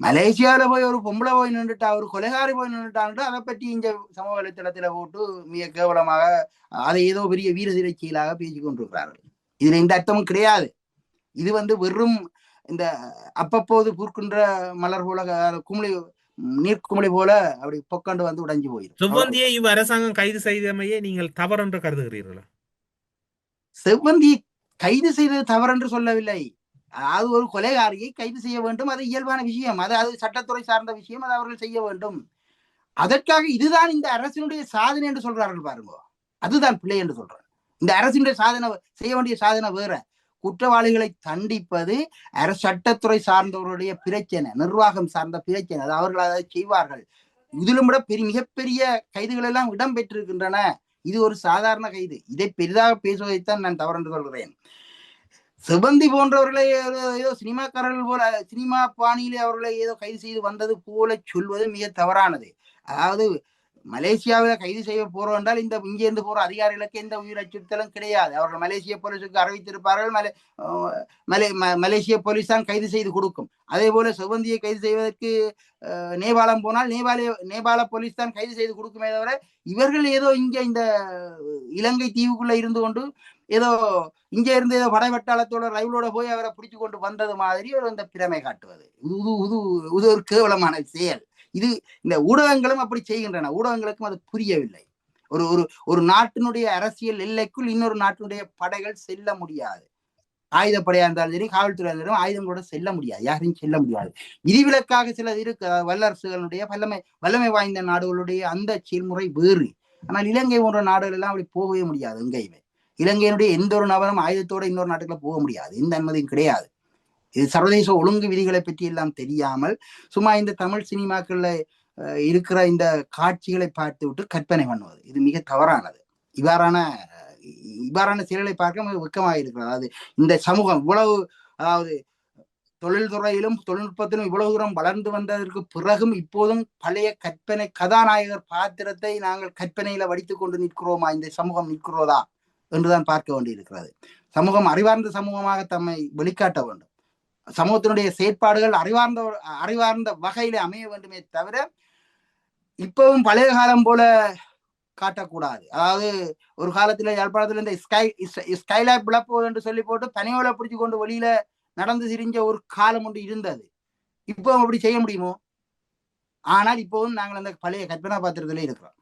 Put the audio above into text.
மலேசியாவில் போய் ஒரு பொம்பளை போய் நின்றுட்டா ஒரு கொலைகாரி போய் நின்றுட்டான்ட்டு அதை பற்றி இந்த சமூக வலைத்தளத்தில் போட்டு மிக கேவலமாக அதை ஏதோ பெரிய வீர திரைச்சியலாக பேசிக் கொண்டிருக்கிறார்கள் இதுல இந்த அர்த்தமும் கிடையாது. இது வந்து வெறும் இந்த அப்பப்போது பூர்க்கின்ற மலர் போல குமிழி நீர்க்குமிழி போல அப்படி பொக்கண்டு வந்து உடைஞ்சு போயிடும் செவ்வந்தியை இவ் அரசாங்கம் கைது செய்தமையே நீங்கள் தவறென்று கருதுகிறீர்களா? செவ்வந்தி கைது செய்தது தவறென்று சொல்லவில்லை. அது ஒரு கொலைகாரியை கைது செய்ய வேண்டும். அது இயல்பான விஷயம். அது அது சட்டத்துறை சார்ந்த விஷயம். அது அவர்கள் செய்ய வேண்டும். அதற்காக இதுதான் இந்த அரசினுடைய சாதனை என்று சொல்றார்கள் பாருங்க. அதுதான் பிள்ளை என்று சொல்றேன் இந்த அரசினுடைய சாதனை செய்ய வேண்டிய சாதனை வேற. குற்றவாளிகளை தண்டிப்பது அரசு சட்டத்துறை சார்ந்தவர்களுடைய பிரச்சனை நிர்வாகம் சார்ந்த பிரச்சனை. அது அவர்கள் அதை செய்வார்கள். இதிலும் விட பெரிய மிகப்பெரிய கைதுகள் எல்லாம் இடம்பெற்றிருக்கின்றன. இது ஒரு சாதாரண கைது. இதை பெரிதாக பேசுவதைத்தான் நான் தவறென்று சொல்கிறேன். சிவந்தி போன்றவர்களை ஏதோ சினிமாக்காரர்கள் போல சினிமா பாணியிலே அவர்களை ஏதோ கைது செய்து வந்தது போல சொல்வது மிக தவறானது. அதாவது மலேசியாவில் கைது செய்ய போறோம் என்றால் இந்த இங்கிருந்து போற அதிகாரிகளுக்கு எந்த உயிர் அச்சுறுத்தலும் கிடையாது. அவர்கள் மலேசிய போலீஸுக்கு அறிவித்திருப்பார்கள். மலே மலே மலேசிய போலீஸ் தான் கைது செய்து கொடுக்கும். அதே போல சிவந்தியை கைது செய்வதற்கு நேபாளம் போனால் நேபாள நேபாள போலீஸ் தான் கைது செய்து கொடுக்குமே தவிர இவர்கள் ஏதோ இங்க இந்த இலங்கை தீவுக்குள்ள இருந்து கொண்டு ஏதோ இங்க இருந்து ஏதோ படைவட்டாளத்தோட ரயிலோட போய் அவரை பிடிச்சு கொண்டு வந்தது மாதிரி ஒரு இந்த பிரமை காட்டுவது. இது இது இது ஒரு கேவலமான செயல். இது இந்த ஊடகங்களும் அப்படி செய்கின்றன. ஊடகங்களுக்கும் அது புரியவில்லை. ஒரு ஒரு ஒரு நாட்டினுடைய அரசியல் எல்லைக்குள் இன்னொரு நாட்டினுடைய படைகள் செல்ல முடியாது. ஆயுதப்படையா இருந்தாலும் சரி காவல்துறையா இருந்தாலும் ஆயுதங்களோட செல்ல முடியாது. யாரையும் செல்ல முடியாது. விதிவிலக்காக சிலது இருக்கு. வல்லரசுகளுடைய வல்லமை வல்லமை வாய்ந்த நாடுகளுடைய அந்த செயல்முறை வேறு. ஆனால் இலங்கை போன்ற நாடுகள் எல்லாம் அப்படி போகவே முடியாது எங்கேயுமே. இலங்கையினுடைய எந்த ஒரு நபரும் ஆயுதத்தோட இன்னொரு நாட்டுக்குள்ள போக முடியாது. எந்த அனுமதியும் கிடையாது. இது சர்வதேச ஒழுங்கு விதிகளை பற்றி எல்லாம் தெரியாமல் சும்மா இந்த தமிழ் சினிமாக்கள்ல இருக்கிற இந்த காட்சிகளை பார்த்து விட்டு கற்பனை பண்ணுவது. இது மிக தவறானது. இவ்வாறான இவ்வாறான செயல்களை பார்க்க மிக வெக்கமாக இருக்கிறது. அதாவது இந்த சமூகம் இவ்வளவு அதாவது தொழில்துறையிலும் தொழில்நுட்பத்திலும் இவ்வளவு தூரம் வளர்ந்து வந்ததற்கு பிறகும் இப்போதும் பழைய கற்பனை கதாநாயகர் பாத்திரத்தை நாங்கள் கற்பனையில வடித்து கொண்டு நிற்கிறோமா? இந்த சமூகம் நிற்கிறோதா? என்றுதான் பார்க்க வேண்டியிருக்கிறது. சமூகம் அறிவார்ந்த சமூகமாக தம்மை வெளிக்காட்ட வேண்டும். சமூகத்தினுடைய செயற்பாடுகள் அறிவார்ந்த அறிவார்ந்த வகையில அமைய வேண்டுமே தவிர இப்பவும் பழைய காலம் போல காட்டக்கூடாது. அதாவது ஒரு காலத்துல யாழ்ப்பாணத்துல இந்த ஸ்கை ஸ்கைலாப் விளப்போது என்று சொல்லி போட்டு பனையோல பிடிச்சு கொண்டு வெளியில நடந்து திரிஞ்ச ஒரு காலம் ஒன்று இருந்தது. இப்போ அப்படி செய்ய முடியுமோ? ஆனால் இப்போவும் நாங்கள் அந்த பழைய கற்பனா பாத்திரத்துல இருக்கிறோம்.